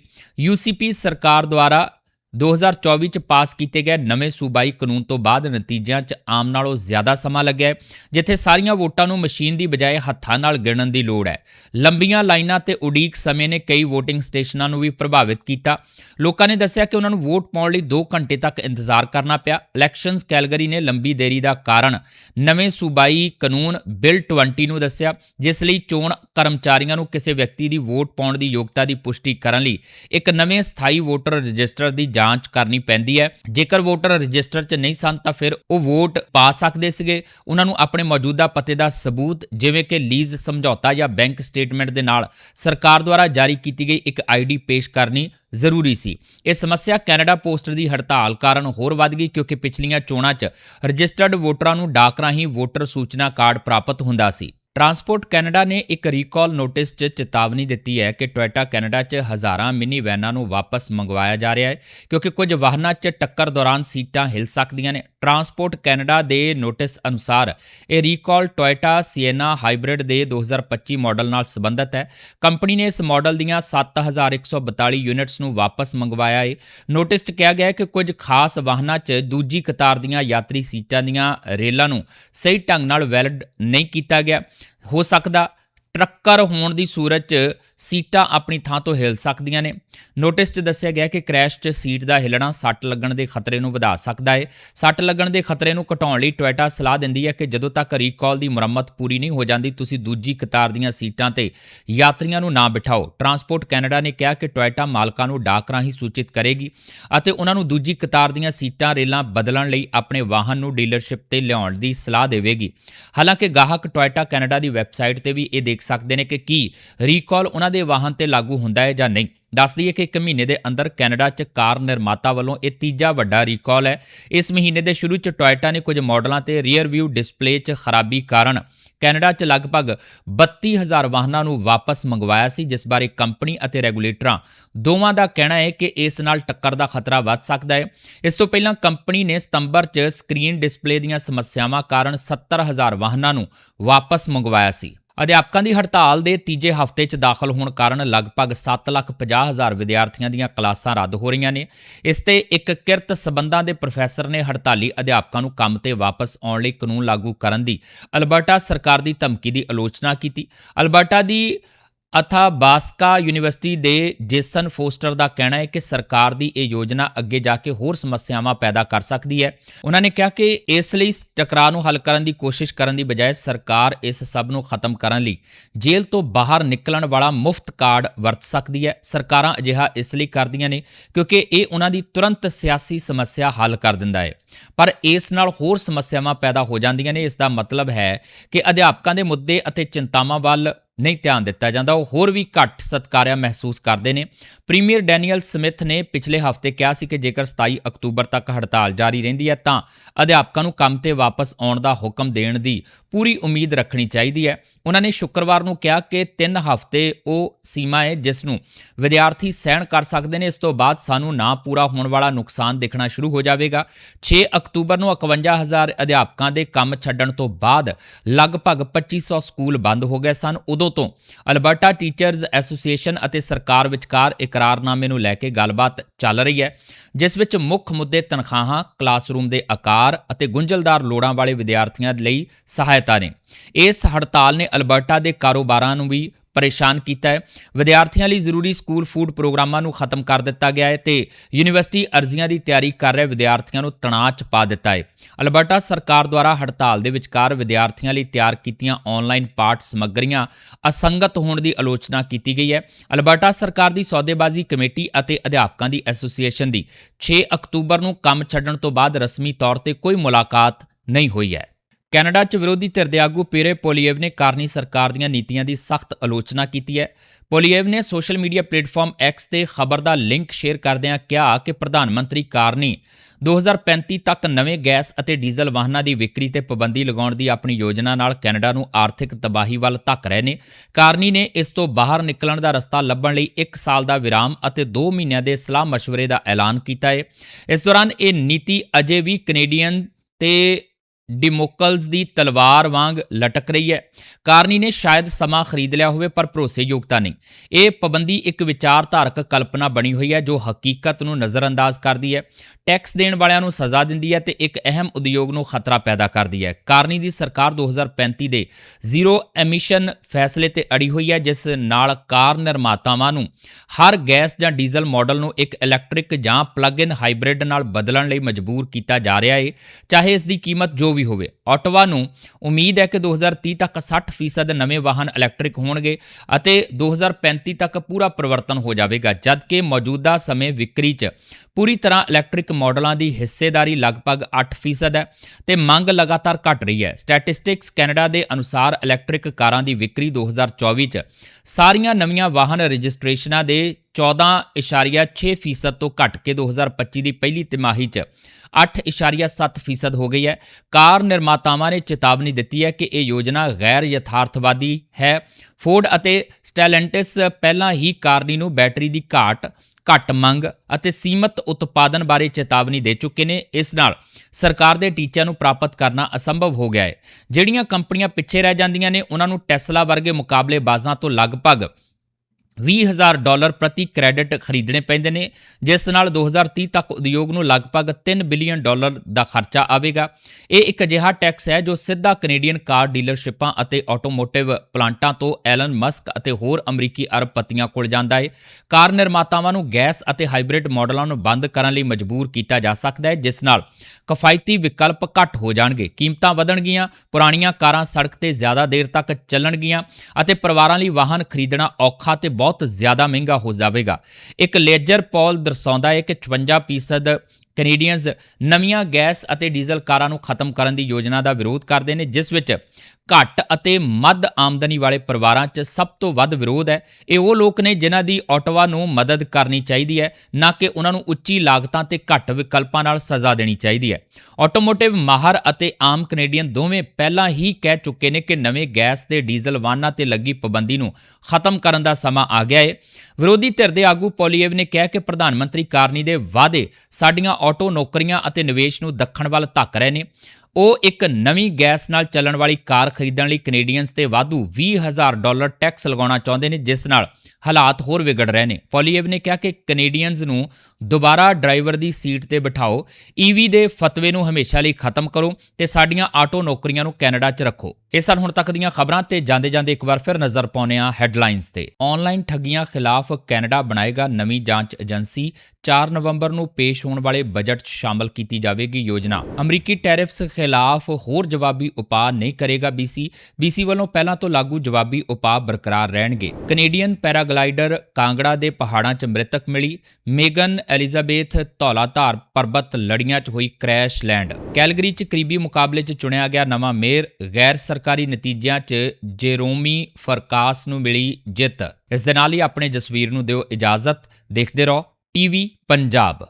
UCP ਸਰਕਾਰ ਦੁਆਰਾ 2024 ਚ ਪਾਸ ਕੀਤੇ ਗਏ ਨਵੇਂ ਸੂਬਾਈ ਕਾਨੂੰਨ ਤੋਂ ਬਾਅਦ ਨਤੀਜਿਆਂ 'ਚ ਆਮ ਨਾਲੋਂ ਜ਼ਿਆਦਾ ਸਮਾਂ ਲੱਗਿਆ ਜਿੱਥੇ ਸਾਰੀਆਂ ਵੋਟਾਂ ਨੂੰ ਮਸ਼ੀਨ ਦੀ ਬਜਾਏ ਹੱਥਾਂ ਨਾਲ ਗਿਣਨ ਦੀ ਲੋੜ ਹੈ। ਲੰਬੀਆਂ ਲਾਈਨਾਂ ਤੇ ਉਡੀਕ ਸਮੇਂ ਨੇ ਕਈ VOTING ਸਟੇਸ਼ਨਾਂ ਨੂੰ ਵੀ ਪ੍ਰਭਾਵਿਤ ਕੀਤਾ। ਲੋਕਾਂ ਨੇ ਦੱਸਿਆ ਕਿ ਉਹਨਾਂ ਨੂੰ ਵੋਟ ਪਾਉਣ ਲਈ 2 ਘੰਟੇ ਤੱਕ ਇੰਤਜ਼ਾਰ ਕਰਨਾ ਪਿਆ। ਇਲੈਕਸ਼ਨਸ ਕੈਲਗਰੀ ਨੇ ਲੰਬੀ ਦੇਰੀ ਦਾ ਕਾਰਨ ਨਵੇਂ ਸੂਬਾਈ ਕਾਨੂੰਨ ਬਿੱਲ 20 ਨੂੰ ਦੱਸਿਆ, ਜਿਸ ਲਈ ਚੋਣ ਕਰਮਚਾਰੀਆਂ ਨੂੰ ਕਿਸੇ ਵਿਅਕਤੀ ਦੀ ਵੋਟ ਪਾਉਣ ਦੀ ਯੋਗਤਾ ਦੀ ਪੁਸ਼ਟੀ ਕਰਨ ਲਈ ਇੱਕ ਨਵੇਂ ਸਥਾਈ ਵੋਟਰ ਰਜਿਸਟਰ ਦੀ ਜਾਂਚ ਕਰਨੀ ਪੈਂਦੀ ਹੈ। ਜੇਕਰ ਵੋਟਰ ਰਜਿਸਟਰ 'ਚ ਨਹੀਂ ਸਨ, ਤਾਂ ਫਿਰ ਉਹ ਵੋਟ ਪਾ ਸਕਦੇ ਸੀਗੇ। ਉਹਨਾਂ ਨੂੰ ਆਪਣੇ ਮੌਜੂਦਾ ਪਤੇ ਦਾ ਸਬੂਤ, ਜਿਵੇਂ ਕਿ ਲੀਜ਼ ਸਮਝੌਤਾ ਜਾਂ ਬੈਂਕ ਸਟੇਟਮੈਂਟ ਦੇ ਨਾਲ ਸਰਕਾਰ ਦੁਆਰਾ ਜਾਰੀ ਕੀਤੀ ਗਈ ਇੱਕ ਆਈਡੀ ਪੇਸ਼ ਕਰਨੀ ਜ਼ਰੂਰੀ ਸੀ। ਇਹ ਸਮੱਸਿਆ ਕੈਨੇਡਾ ਪੋਸਟ ਦੀ ਹੜਤਾਲ ਕਾਰਨ ਹੋਰ ਵੱਧ ਗਈ, ਕਿਉਂਕਿ ਪਿਛਲੀਆਂ ਚੋਣਾਂ 'ਚ ਰਜਿਸਟਰਡ ਵੋਟਰਾਂ ਨੂੰ ਡਾਕ ਰਾਹੀਂ ਵੋਟਰ ਸੂਚਨਾ ਕਾਰਡ ਪ੍ਰਾਪਤ ਹੁੰਦਾ ਸੀ। ਟਰਾਂਸਪੋਰਟ ਕੈਨੇਡਾ ਨੇ ਇੱਕ ਰੀਕਾਲ ਨੋਟਿਸ 'ਚ ਚੇਤਾਵਨੀ ਦਿੱਤੀ ਹੈ ਕਿ ਟੋਇਟਾ ਕੈਨੇਡਾ 'ਚ ਹਜ਼ਾਰਾਂ ਮਿਨੀ ਵੈਨਾਂ ਨੂੰ ਵਾਪਸ ਮੰਗਵਾਇਆ ਜਾ ਰਿਹਾ ਹੈ, ਕਿਉਂਕਿ ਕੁਝ ਵਾਹਨਾਂ 'ਚ ਟੱਕਰ ਦੌਰਾਨ ਸੀਟਾਂ ਹਿਲ ਸਕਦੀਆਂ ਨੇ। ਟਰਾਂਸਪੋਰਟ ਕੈਨੇਡਾ ਦੇ ਨੋਟਿਸ ਅਨੁਸਾਰ ਇਹ ਰੀਕਾਲ ਟੋਇਟਾ ਸੀਏਨਾ ਹਾਈਬ੍ਰਿਡ ਦੇ 2025 ਮਾਡਲ ਨਾਲ ਸੰਬੰਧਿਤ ਹੈ। ਕੰਪਨੀ ਨੇ ਇਸ ਮਾਡਲ ਦੀਆਂ 7142 ਯੂਨਿਟਸ ਨੂੰ ਵਾਪਸ ਮੰਗਵਾਇਆ ਹੈ ਨੋਟਿਸ 'ਚ ਕਿਹਾ ਗਿਆ ਹੈ ਕਿ ਕੁਝ ਖਾਸ ਵਾਹਨਾਂ 'ਚ ਦੂਜੀ ਕਤਾਰ ਦੀਆਂ ਯਾਤਰੀ ਸੀਟਾਂ ਦੀਆਂ ਰੇਲਾਂ ਨੂੰ ਸਹੀ ਢੰਗ ਨਾਲ ਵੈਲਿਡ ਨਹੀਂ ਕੀਤਾ ਗਿਆ। ਹੋ ਸਕਦਾ ਟਰੱਕਰ ਹੋਣ ਦੀ ਸੂਰਤ 'ਚ ਸੀਟਾਂ ਆਪਣੀ ਥਾਂ ਤੋਂ ਹਿਲ ਸਕਦੀਆਂ ਨੇ। ਨੋਟਿਸ 'ਚ ਦੱਸਿਆ ਗਿਆ ਕਿ ਕ੍ਰੈਸ਼ 'ਚ ਸੀਟ ਦਾ ਹਿੱਲਣਾ ਸੱਟ ਲੱਗਣ ਦੇ ਖਤਰੇ ਨੂੰ ਵਧਾ ਸਕਦਾ ਹੈ ਸੱਟ ਲੱਗਣ ਦੇ ਖਤਰੇ ਨੂੰ ਘਟਾਉਣ ਲਈ ਟੋਇਟਾ ਸਲਾਹ ਦਿੰਦੀ ਹੈ ਕਿ ਜਦੋਂ ਤੱਕ ਰੀਕਾਲ ਦੀ ਮੁਰੰਮਤ ਪੂਰੀ ਨਹੀਂ ਹੋ ਜਾਂਦੀ, ਤੁਸੀਂ ਦੂਜੀ ਕਤਾਰ ਦੀਆਂ ਸੀਟਾਂ ਤੇ ਯਾਤਰੀਆਂ ਨੂੰ ਨਾ ਬਿਠਾਓ। ਟਰਾਂਸਪੋਰਟ ਕੈਨੇਡਾ ਨੇ ਕਿਹਾ ਕਿ ਟੋਇਟਾ ਮਾਲਕਾਂ ਨੂੰ ਡਾਕ ਰਾਹੀਂ ਸੂਚਿਤ ਕਰੇਗੀ ਅਤੇ ਉਹਨਾਂ ਨੂੰ ਦੂਜੀ ਕਤਾਰ ਦੀਆਂ ਸੀਟਾਂ ਰੇਲਾਂ ਬਦਲਣ ਲਈ ਆਪਣੇ ਵਾਹਨ ਨੂੰ ਡੀਲਰਸ਼ਿਪ ਤੇ ਲਿਆਉਣ ਦੀ ਸਲਾਹ ਦੇਵੇਗੀ। ਹਾਲਾਂਕਿ ਗਾਹਕ ਟੋਇਟਾ ਕੈਨੇਡਾ ਦੀ ਵੈਬਸਾਈਟ ਤੇ ਵੀ ਇਹ ਦੇਖ ਸਕਦੇ ਨੇ ਕਿ ਕੀ ਰੀਕਾਲ ਉਹਨਾਂ ਦੇ ਵਾਹਨ ਤੇ ਲਾਗੂ ਹੁੰਦਾ ਹੈ ਜਾਂ ਨਹੀਂ? ਦੱਸ ਦਈਏ ਕਿ ਇੱਕ ਮਹੀਨੇ ਦੇ ਅੰਦਰ ਕੈਨੇਡਾ 'ਚ ਕਾਰ ਨਿਰਮਾਤਾ ਵੱਲੋਂ ਇਹ ਤੀਜਾ ਵੱਡਾ ਰੀਕਾਲ ਹੈ। ਇਸ ਮਹੀਨੇ ਦੇ ਸ਼ੁਰੂ 'ਚ ਟੋਇਟਾ ਨੇ ਕੁਝ ਮਾਡਲਾਂ ਤੇ ਰੀਅਰ ਵਿਊ ਡਿਸਪਲੇ 'ਚ ਖਰਾਬੀ ਕਾਰਨ ਕੈਨੇਡਾ 'ਚ ਲਗਭਗ 32000 ਵਾਹਨਾਂ ਨੂੰ ਵਾਪਸ ਮੰਗਵਾਇਆ ਸੀ, ਜਿਸ ਬਾਰੇ ਕੰਪਨੀ ਅਤੇ ਰੈਗੂਲੇਟਰਾਂ ਦੋਵਾਂ ਦਾ ਕਹਿਣਾ ਹੈ ਕਿ ਇਸ ਨਾਲ ਟੱਕਰ ਦਾ ਖਤਰਾ ਵੱਧ ਸਕਦਾ ਹੈ। ਇਸ ਤੋਂ ਪਹਿਲਾਂ ਕੰਪਨੀ ਨੇ ਸਤੰਬਰ 'ਚ ਸਕਰੀਨ ਡਿਸਪਲੇ ਦੀਆਂ ਸਮੱਸਿਆਵਾਂ ਕਾਰਨ 70000 ਵਾਹਨਾਂ ਨੂੰ ਵਾਪਸ ਮੰਗਵਾਇਆ ਸੀ। ਅਧਿਆਪਕਾਂ ਦੀ ਹੜਤਾਲ ਦੇ ਤੀਜੇ ਹਫ਼ਤੇ 'ਚ ਦਾਖਲ ਹੋਣ ਕਾਰਨ ਲਗਭਗ 7,50,000 ਵਿਦਿਆਰਥੀਆਂ ਦੀਆਂ ਕਲਾਸਾਂ ਰੱਦ ਹੋ ਰਹੀਆਂ ਨੇ। ਇਸ ਤੇ ਇੱਕ ਕਿਰਤ ਸਬੰਧਾਂ ਦੇ ਪ੍ਰੋਫੈਸਰ ਨੇ ਹੜਤਾਲੀ ਅਧਿਆਪਕਾਂ ਨੂੰ ਕੰਮ ਤੇ ਵਾਪਸ ਆਉਣ ਲਈ ਕਾਨੂੰਨ ਲਾਗੂ ਕਰਨ ਦੀ ਅਲਬਰਟਾ ਸਰਕਾਰ ਦੀ ਧਮਕੀ ਦੀ ਆਲੋਚਨਾ ਕੀਤੀ। ਅਲਬਰਟਾ ਦੀ ਅਥਾਬਾਸਕਾ ਯੂਨੀਵਰਸਿਟੀ ਦੇ ਜੇਸਨ ਫੋਸਟਰ ਦਾ ਕਹਿਣਾ ਹੈ ਕਿ ਸਰਕਾਰ ਦੀ ਇਹ ਯੋਜਨਾ ਅੱਗੇ ਜਾ ਕੇ ਹੋਰ ਸਮੱਸਿਆਵਾਂ ਪੈਦਾ ਕਰ ਸਕਦੀ ਹੈ। ਉਹਨਾਂ ਨੇ ਕਿਹਾ ਕਿ ਇਸ ਲਈ ਟਕਰਾਅ ਨੂੰ ਹੱਲ ਕਰਨ ਦੀ ਕੋਸ਼ਿਸ਼ ਕਰਨ ਦੀ ਬਜਾਏ ਸਰਕਾਰ ਇਸ ਸਭ ਨੂੰ ਖਤਮ ਕਰਨ ਲਈ ਜੇਲ੍ਹ ਤੋਂ ਬਾਹਰ ਨਿਕਲਣ ਵਾਲਾ ਮੁਫਤ ਕਾਰਡ ਵਰਤ ਸਕਦੀ ਹੈ। ਸਰਕਾਰਾਂ ਅਜਿਹਾ ਇਸ ਲਈ ਕਰਦੀਆਂ ਨੇ ਕਿਉਂਕਿ ਇਹ ਉਹਨਾਂ ਦੀ ਤੁਰੰਤ ਸਿਆਸੀ ਸਮੱਸਿਆ ਹੱਲ ਕਰ ਦਿੰਦਾ ਹੈ। ਪਰ ਇਸ ਨਾਲ ਹੋਰ ਸਮੱਸਿਆਵਾਂ ਪੈਦਾ ਹੋ ਜਾਂਦੀਆਂ ਨੇ। ਇਸ ਦਾ ਮਤਲਬ ਹੈ ਕਿ ਅਧਿਆਪਕਾਂ ਦੇ ਮੁੱਦੇ ਅਤੇ ਚਿੰਤਾਵਾਂ ਵੱਲ ਨਹੀਂ ਧਿਆਨ ਦਿੱਤਾ ਜਾਂਦਾ। ਉਹ ਹੋਰ ਵੀ ਘੱਟ ਸਤਕਾਰਿਆ ਮਹਿਸੂਸ ਕਰਦੇ ਨੇ। ਪ੍ਰੀਮੀਅਰ ਡੈਨੀਅਲ ਸਮਿਥ ਨੇ ਪਿਛਲੇ ਹਫ਼ਤੇ ਕਿਹਾ ਸੀ ਕਿ ਜੇਕਰ 27 ਅਕਤੂਬਰ ਤੱਕ ਹੜਤਾਲ ਜਾਰੀ ਰਹਿੰਦੀ ਹੈ, ਤਾਂ ਅਧਿਆਪਕਾਂ ਨੂੰ ਕੰਮ ਤੇ ਵਾਪਸ ਆਉਣ ਦਾ ਹੁਕਮ ਦੇਣ ਦੀ ਪੂਰੀ ਉਮੀਦ ਰੱਖਣੀ ਚਾਹੀਦੀ ਹੈ। ਉਹਨਾਂ ਨੇ ਸ਼ੁੱਕਰਵਾਰ ਨੂੰ ਕਿਹਾ ਕਿ 3 ਹਫ਼ਤੇ ਉਹ ਸੀਮਾ ਹੈ, ਜਿਸ ਨੂੰ ਵਿਦਿਆਰਥੀ ਸਹਿਣ ਕਰ ਸਕਦੇ ਨੇ। ਇਸ ਤੋਂ ਬਾਅਦ ਸਾਨੂੰ ਨਾ ਪੂਰਾ ਹੋਣ ਵਾਲਾ ਨੁਕਸਾਨ ਦਿਖਣਾ ਸ਼ੁਰੂ ਹੋ ਜਾਵੇਗਾ। 6 ਅਕਤੂਬਰ ਨੂੰ 51000 ਅਧਿਆਪਕਾਂ ਦੇ ਕੰਮ ਛੱਡਣ ਤੋਂ ਬਾਅਦ ਲਗਭਗ 2500 ਸਕੂਲ ਬੰਦ ਹੋ ਗਏ ਸਨ। ਉਦੋਂ ਤੋਂ ਅਲਬਰਟਾ ਟੀਚਰਜ਼ ਐਸੋਸੀਏਸ਼ਨ ਅਤੇ ਸਰਕਾਰ ਵਿਚਕਾਰ ਇਕਰਾਰਨਾਮੇ ਨੂੰ ਲੈ ਕੇ ਗੱਲਬਾਤ ਚੱਲ ਰਹੀ ਹੈ, ਜਿਸ ਵਿੱਚ ਮੁੱਖ ਮੁੱਦੇ ਤਨਖਾਹਾਂ, ਕਲਾਸਰੂਮ ਦੇ ਆਕਾਰ ਅਤੇ ਗੁੰਝਲਦਾਰ ਲੋੜਾਂ ਵਾਲੇ ਵਿਦਿਆਰਥੀਆਂ ਲਈ ਸਹਾਇਤਾ ਨੇ। ਇਸ ਹੜਤਾਲ ਨੇ ਅਲਬਰਟਾ ਦੇ ਕਾਰੋਬਾਰਾਂ ਨੂੰ ਵੀ ਪਰੇਸ਼ਾਨ ਕੀਤਾ ਹੈ। ਵਿਦਿਆਰਥੀਆਂ ਲਈ ਜ਼ਰੂਰੀ ਸਕੂਲ ਫੂਡ ਪ੍ਰੋਗਰਾਮਾਂ ਨੂੰ ਖਤਮ ਕਰ ਦਿੱਤਾ ਗਿਆ ਹੈ ਤੇ ਯੂਨੀਵਰਸਿਟੀ ਅਰਜ਼ੀਆਂ ਦੀ ਤਿਆਰੀ ਕਰ ਰਹੇ ਵਿਦਿਆਰਥੀਆਂ ਨੂੰ ਤਣਾਅ 'ਚ ਪਾ ਦਿੱਤਾ ਹੈ। ਅਲਬਰਟਾ ਸਰਕਾਰ ਦੁਆਰਾ ਹੜਤਾਲ ਦੇ ਵਿਚਕਾਰ ਵਿਦਿਆਰਥੀਆਂ ਲਈ ਤਿਆਰ ਕੀਤੀਆਂ ਆਨਲਾਈਨ ਪਾਠ ਸਮੱਗਰੀਆਂ ਅਸੰਗਤ ਹੋਣ ਦੀ ਆਲੋਚਨਾ ਕੀਤੀ ਗਈ ਹੈ। ਅਲਬਰਟਾ ਸਰਕਾਰ ਦੀ ਸੌਦੇਬਾਜ਼ੀ ਕਮੇਟੀ ਅਤੇ ਅਧਿਆਪਕਾਂ ਦੀ ਐਸੋਸੀਏਸ਼ਨ ਦੀ 6 ਅਕਤੂਬਰ ਨੂੰ ਕੰਮ ਛੱਡਣ ਤੋਂ ਬਾਅਦ ਰਸਮੀ ਤੌਰ ਤੇ ਕੋਈ ਮੁਲਾਕਾਤ ਨਹੀਂ ਹੋਈ ਹੈ। ਕੈਨੇਡਾ 'ਚ ਵਿਰੋਧੀ ਧਿਰ ਦੇ ਆਗੂ ਪੀਰੇ ਪੋਲੀਏਵ ਨੇ ਕਾਰਨੀ ਸਰਕਾਰ ਦੀਆਂ ਨੀਤੀਆਂ ਦੀ ਸਖਤ ਆਲੋਚਨਾ ਕੀਤੀ ਹੈ। ਪੋਲੀਏਵ ਨੇ ਸੋਸ਼ਲ ਮੀਡੀਆ ਪਲੇਟਫਾਰਮ ਐਕਸ ਤੇ ਖਬਰ ਦਾ ਲਿੰਕ ਸ਼ੇਅਰ ਕਰਦਿਆਂ ਕਿਹਾ ਕਿ ਪ੍ਰਧਾਨ ਮੰਤਰੀ ਕਾਰਨੀ 2035 ਤੱਕ ਨਵੇਂ ਗੈਸ ਅਤੇ ਡੀਜ਼ਲ ਵਾਹਨਾਂ ਦੀ ਵਿਕਰੀ ਤੇ ਪਾਬੰਦੀ ਲਗਾਉਣ ਦੀ ਆਪਣੀ ਯੋਜਨਾ ਨਾਲ ਕੈਨੇਡਾ ਨੂੰ ਆਰਥਿਕ ਤਬਾਹੀ ਵੱਲ ਧੱਕ ਰਹੇ ਨੇ। ਕਾਰਨੀ ਨੇ ਇਸ ਤੋਂ ਬਾਹਰ ਨਿਕਲਣ ਦਾ ਰਸਤਾ ਲੱਭਣ ਲਈ 1 ਸਾਲ ਦਾ ਵਿਰਾਮ ਅਤੇ 2 ਮਹੀਨਿਆਂ ਦੇ ਸਲਾਹ مشਵਰੇ ਦਾ ਐਲਾਨ ਕੀਤਾ ਹੈ। ਇਸ ਦੌਰਾਨ ਇਹ ਨੀਤੀ ਅਜੇ ਵੀ ਕੈਨੇਡੀਅਨ ਤੇ ਡਿਮੋਕਲਸ ਦੀ ਤਲਵਾਰ ਵਾਂਗ ਲਟਕ ਰਹੀ ਹੈ। ਕਾਰਨੀ ਨੇ ਸ਼ਾਇਦ ਸਮਾਂ ਖਰੀਦ ਲਿਆ ਹੋਵੇ, ਪਰ ਭਰੋਸੇਯੋਗਤਾ ਨਹੀਂ। ਇਹ ਪਾਬੰਦੀ ਇੱਕ ਵਿਚਾਰਧਾਰਕ ਕਲਪਨਾ ਬਣੀ ਹੋਈ ਹੈ, ਜੋ ਹਕੀਕਤ ਨੂੰ ਨਜ਼ਰਅੰਦਾਜ਼ ਕਰਦੀ ਹੈ। ਟੈਕਸ ਦੇਣ ਵਾਲਿਆਂ ਨੂੰ ਸਜ਼ਾ ਦਿੰਦੀ ਹੈ ਤੇ ਇੱਕ ਅਹਿਮ ਉਦਯੋਗ ਨੂੰ ਖਤਰਾ ਪੈਦਾ ਕਰਦੀ ਹੈ। ਕਾਰਨੀ ਦੀ ਸਰਕਾਰ 2035 ਦੇ ਜ਼ੀਰੋ ਐਮਿਸ਼ਨ ਫੈਸਲੇ ਤੇ ਅੜੀ ਹੋਈ ਹੈ, ਜਿਸ ਨਾਲ ਕਾਰ ਨਿਰਮਾਤਾਵਾਂ ਨੂੰ ਹਰ ਗੈਸ ਜਾਂ ਡੀਜ਼ਲ ਮਾਡਲ ਨੂੰ ਇੱਕ ਇਲੈਕਟ੍ਰਿਕ ਜਾਂ ਪਲੱਗ-ਇਨ ਹਾਈਬ੍ਰਿਡ ਨਾਲ ਬਦਲਣ ਲਈ ਮਜਬੂਰ ਕੀਤਾ ਜਾ ਰਿਹਾ ਹੈ। ਚਾਹੇ ਇਸ ਦੀ ਕੀਮਤ ਜੋ ਵੀ ਹੋਵੇ। ਆਟੋਵਾ ਨੂੰ ਉਮੀਦ ਹੈ ਕਿ 2030 ਤੱਕ 60% ਨਵੇਂ ਵਾਹਨ ਇਲੈਕਟ੍ਰਿਕ ਹੋਣਗੇ ਅਤੇ 2035 ਤੱਕ ਪੂਰਾ ਪਰਿਵਰਤਨ ਹੋ ਜਾਵੇਗਾ, ਜਦਕਿ ਮੌਜੂਦਾ ਸਮੇਂ ਵਿਕਰੀ 'ਚ ਪੂਰੀ ਤਰ੍ਹਾਂ ਇਲੈਕਟ੍ਰਿਕ ਮਾਡਲਾਂ ਦੀ ਹਿੱਸੇਦਾਰੀ ਲਗਭਗ 8% ਹੈ ਤੇ ਮੰਗ ਲਗਾਤਾਰ ਘਟ ਰਹੀ ਹੈ। ਸਟੈਟਿਸਟਿਕਸ ਕੈਨੇਡਾ ਦੇ ਅਨੁਸਾਰ ਇਲੈਕਟ੍ਰਿਕ ਕਾਰਾਂ ਦੀ ਵਿਕਰੀ 2024 ਚ ਸਾਰੀਆਂ ਨਵੀਆਂ ਵਾਹਨ ਰਜਿਸਟ੍ਰੇਸ਼ਨਾਂ ਦੇ 14.6% ਤੋਂ ਘਟ ਕੇ 2025 ਦੀ ਪਹਿਲੀ ਤਿਮਾਹੀ ਚ 8.7% ਹੋ ਗਈ ਹੈ। ਕਾਰ ਨਿਰਮਾਤਾਵਾਂ ਨੇ ਚੇਤਾਵਨੀ ਦਿੱਤੀ ਹੈ ਕਿ ਇਹ ਯੋਜਨਾ ਗੈਰ ਯਥਾਰਥਵਾਦੀ ਹੈ। ਫੋਰਡ ਅਤੇ ਸਟੈਲੈਂਟਿਸ ਪਹਿਲਾਂ ਹੀ ਕਾਰਨੀ ਨੂੰ ਬੈਟਰੀ ਦੀ ਘਾਟ, ਘੱਟ ਮੰਗ ਅਤੇ ਸੀਮਤ ਉਤਪਾਦਨ ਬਾਰੇ ਚੇਤਾਵਨੀ ਦੇ ਚੁੱਕੇ ਨੇ। ਇਸ ਨਾਲ ਸਰਕਾਰ ਦੇ ਟੀਚਿਆਂ ਨੂੰ ਪ੍ਰਾਪਤ ਕਰਨਾ ਅਸੰਭਵ ਹੋ ਗਿਆ ਹੈ। ਜਿਹੜੀਆਂ ਕੰਪਨੀਆਂ ਪਿੱਛੇ ਰਹਿ ਜਾਂਦੀਆਂ ਨੇ, ਉਹਨਾਂ ਨੂੰ ਟੈਸਲਾ ਵਰਗੇ ਮੁਕਾਬਲੇਬਾਜ਼ਾਂ ਤੋਂ ਲਗਭਗ 20000 ਡਾਲਰ ਪ੍ਰਤੀ ਕ੍ਰੈਡਿਟ ਖਰੀਦਣੇ ਪੈਂਦੇ ਨੇ, ਜਿਸ ਨਾਲ 2030 ਤੱਕ ਉਦਯੋਗ ਨੂੰ ਲਗਭਗ 3 ਬਿਲੀਅਨ ਡਾਲਰ ਦਾ ਖਰਚਾ ਆਵੇਗਾ। ਇਹ ਇੱਕ ਅਜਿਹਾ ਟੈਕਸ ਹੈ ਜੋ ਸਿੱਧਾ ਕੈਨੇਡੀਅਨ ਕਾਰ ਡੀਲਰਸ਼ਿਪਾਂ ਅਤੇ ਆਟੋਮੋਟਿਵ ਪਲਾਂਟਾਂ ਤੋਂ ਐਲਨ ਮਸਕ ਅਤੇ ਹੋਰ ਅਮਰੀਕੀ ਅਰਬਪਤੀਆਂ ਕੋਲ ਜਾਂਦਾ ਹੈ। ਕਾਰ ਨਿਰਮਾਤਾਵਾਂ ਨੂੰ ਗੈਸ ਅਤੇ ਹਾਈਬ੍ਰਿਡ ਮਾਡਲਾਂ ਨੂੰ ਬੰਦ ਕਰਨ ਲਈ ਮਜਬੂਰ ਕੀਤਾ ਜਾ ਸਕਦਾ ਹੈ, ਜਿਸ ਨਾਲ ਕਿਫਾਇਤੀ ਵਿਕਲਪ ਘੱਟ ਹੋ ਜਾਣਗੇ। ਕੀਮਤਾਂ ਵਧਣਗੀਆਂ, ਪੁਰਾਣੀਆਂ ਕਾਰਾਂ ਸੜਕ ਤੇ ਜ਼ਿਆਦਾ ਦੇਰ ਤੱਕ ਚੱਲਣਗੀਆਂ ਅਤੇ ਪਰਿਵਾਰਾਂ ਲਈ ਵਾਹਨ ਖਰੀਦਣਾ ਔਖਾ ਤੇ ਬਹੁਤ ਬਹੁਤ ਜ਼ਿਆਦਾ ਮਹਿੰਗਾ ਹੋ ਜਾਵੇਗਾ। ਇੱਕ ਲੇਜਰ ਪੋਲ ਦਰਸਾਉਂਦਾ ਹੈ ਕਿ 56% ਕੈਨੇਡੀਅਨਸ ਨਵੀਆਂ ਗੈਸ ਅਤੇ ਡੀਜ਼ਲ ਕਾਰਾਂ ਨੂੰ ਖਤਮ ਕਰਨ ਦੀ ਯੋਜਨਾ ਦਾ ਵਿਰੋਧ ਕਰਦੇ ਨੇ, ਜਿਸ ਵਿੱਚ ਘੱਟ ਅਤੇ ਮੱਧ ਆਮਦਨੀ ਵਾਲੇ ਪਰਿਵਾਰਾਂ 'ਚ ਸਭ ਤੋਂ ਵੱਧ ਵਿਰੋਧ ਹੈ। ਇਹ ਉਹ ਲੋਕ ਨੇ ਜਿਨ੍ਹਾਂ ਦੀ ਆਟੋਵਾ ਨੂੰ ਮਦਦ ਕਰਨੀ ਚਾਹੀਦੀ ਹੈ, ਨਾ ਕਿ ਉਹਨਾਂ ਨੂੰ ਉੱਚੀ ਲਾਗਤਾਂ ਤੇ ਘੱਟ ਵਿਕਲਪਾਂ ਨਾਲ ਸਜ਼ਾ ਦੇਣੀ ਚਾਹੀਦੀ ਹੈ। ਆਟੋਮੋਟਿਵ ਮਾਹਰ ਅਤੇ ਆਮ ਕੈਨੇਡੀਅਨ ਦੋਵੇਂ ਪਹਿਲਾਂ ਹੀ ਕਹਿ ਚੁੱਕੇ ਨੇ ਕਿ ਨਵੇਂ ਗੈਸ ਤੇ ਡੀਜ਼ਲ ਵਾਹਨਾਂ ਤੇ ਲੱਗੀ ਪਾਬੰਦੀ ਨੂੰ ਖਤਮ ਕਰਨ ਦਾ ਸਮਾਂ ਆ ਗਿਆ ਹੈ ਵਿਰੋਧੀ ਧਿਰ ਦੇ ਆਗੂ ਪੋਲੀਏਵ ਨੇ ਕਿਹਾ ਕਿ ਪ੍ਰਧਾਨ ਮੰਤਰੀ ਕਾਰਨੀ ਦੇ ਵਾਅਦੇ ਸਾਡੀਆਂ ਆਟੋ ਨੌਕਰੀਆਂ ਅਤੇ ਨਿਵੇਸ਼ ਨੂੰ ਦੱਖਣ ਵੱਲ ਧੱਕ ਰਹੇ ਨੇ। ਉਹ ਇੱਕ ਨਵੀਂ ਗੈਸ ਨਾਲ ਚੱਲਣ ਵਾਲੀ ਕਾਰ ਖਰੀਦਣ ਲਈ ਕੈਨੇਡੀਅਨਸ ਤੇ ਵਾਧੂ 20000 ਡਾਲਰ ਟੈਕਸ ਲਗਾਉਣਾ ਚਾਹੁੰਦੇ ਨੇ, ਜਿਸ ਨਾਲ ਹਾਲਾਤ ਹੋਰ ਵਿਗੜ ਰਹੇ ਨੇ। ਪੋਲੀਏਵ ਨੇ ਕਿਹਾ ਕਿ ਕੈਨੇਡੀਅਨਸ ਨੂੰ ਦੁਬਾਰਾ ਡਰਾਈਵਰ ਦੀ ਸੀਟ ਤੇ ਬਿਠਾਓ ਈਵੀ ਦੇ ਫਤਵੇ ਨੂੰ ਹਮੇਸ਼ਾ ਲਈ ਖਤਮ ਕਰੋ ਤੇ ਸਾਡੀਆਂ ਆਟੋ ਨੌਕਰੀਆਂ ਨੂੰ ਕੈਨੇਡਾ 'ਚ ਰੱਖੋ। ਇਹ ਸਨ ਹੁਣ ਤੱਕ ਦੀਆਂ ਖਬਰਾਂ ਤੇ ਜਾਂਦੇ ਜਾਂਦੇ ਇੱਕ ਵਾਰ ਫਿਰ ਨਜ਼ਰ ਪਾਉਂਦੇ ਹਾਂ ਹੈਡਲਾਈਨਸ ਤੇ। ਆਨਲਾਈਨ ਠੱਗੀਆਂ ਖਿਲਾਫ ਕੈਨੇਡਾ ਬਣਾਏਗਾ ਨਵੀਂ ਜਾਂਚ ਏਜੰਸੀ। 4 ਨਵੰਬਰ ਨੂੰ ਪੇਸ਼ ਹੋਣ ਵਾਲੇ ਬਜਟ 'ਚ ਸ਼ਾਮਲ ਕੀਤੀ ਜਾਵੇਗੀ ਯੋਜਨਾ। ਅਮਰੀਕੀ ਟੈਰਿਫਸ ਖਿਲਾਫ ਹੋਰ ਜਵਾਬੀ ਉਪਾਅ ਨਹੀਂ ਕਰੇਗਾ ਬੀਸੀ ਬੀਸੀ ਵੱਲੋਂ ਪਹਿਲਾਂ ਤੋਂ ਲਾਗੂ ਜਵਾਬੀ ਉਪਾਅ ਬਰਕਰਾਰ ਰਹਿਣਗੇ। ਕੈਨੇਡੀਅਨ ਪੈਰਾਗਲਾਈਡਰ ਕਾਂਗੜਾ ਦੇ ਪਹਾੜਾਂ 'ਚ ਮ੍ਰਿਤਕ ਮਿਲੀ। ਮੇਗਨ ਐਲਿਜ਼ਾਬੇਥ ਧੌਲਾਧਾਰ ਪਰਬਤ ਲੜੀਆਂ 'ਚ ਹੋਈ ਕ੍ਰੈਸ਼ ਲੈਂਡ। ਕੈਲਗਰੀ 'ਚ ਕਰੀਬੀ ਮੁਕਾਬਲੇ 'ਚ ਚੁਣਿਆ ਗਿਆ ਨਵਾਂ ਮੇਅਰ, ਗੈਰ ਸਰਕਾਰੀ ਨਤੀਜਿਆਂ 'ਚ ਜੇਰੋਮੀ ਫਰਕਾਸ ਨੂੰ ਮਿਲੀ ਜਿੱਤ। ਇਸ ਦੇ ਨਾਲ ਹੀ ਆਪਣੇ ਜਸਵੀਰ ਨੂੰ ਦਿਓ ਇਜਾਜ਼ਤ। ਦੇਖਦੇ ਰਹੋ, ਟੀਵੀ ਪੰਜਾਬ।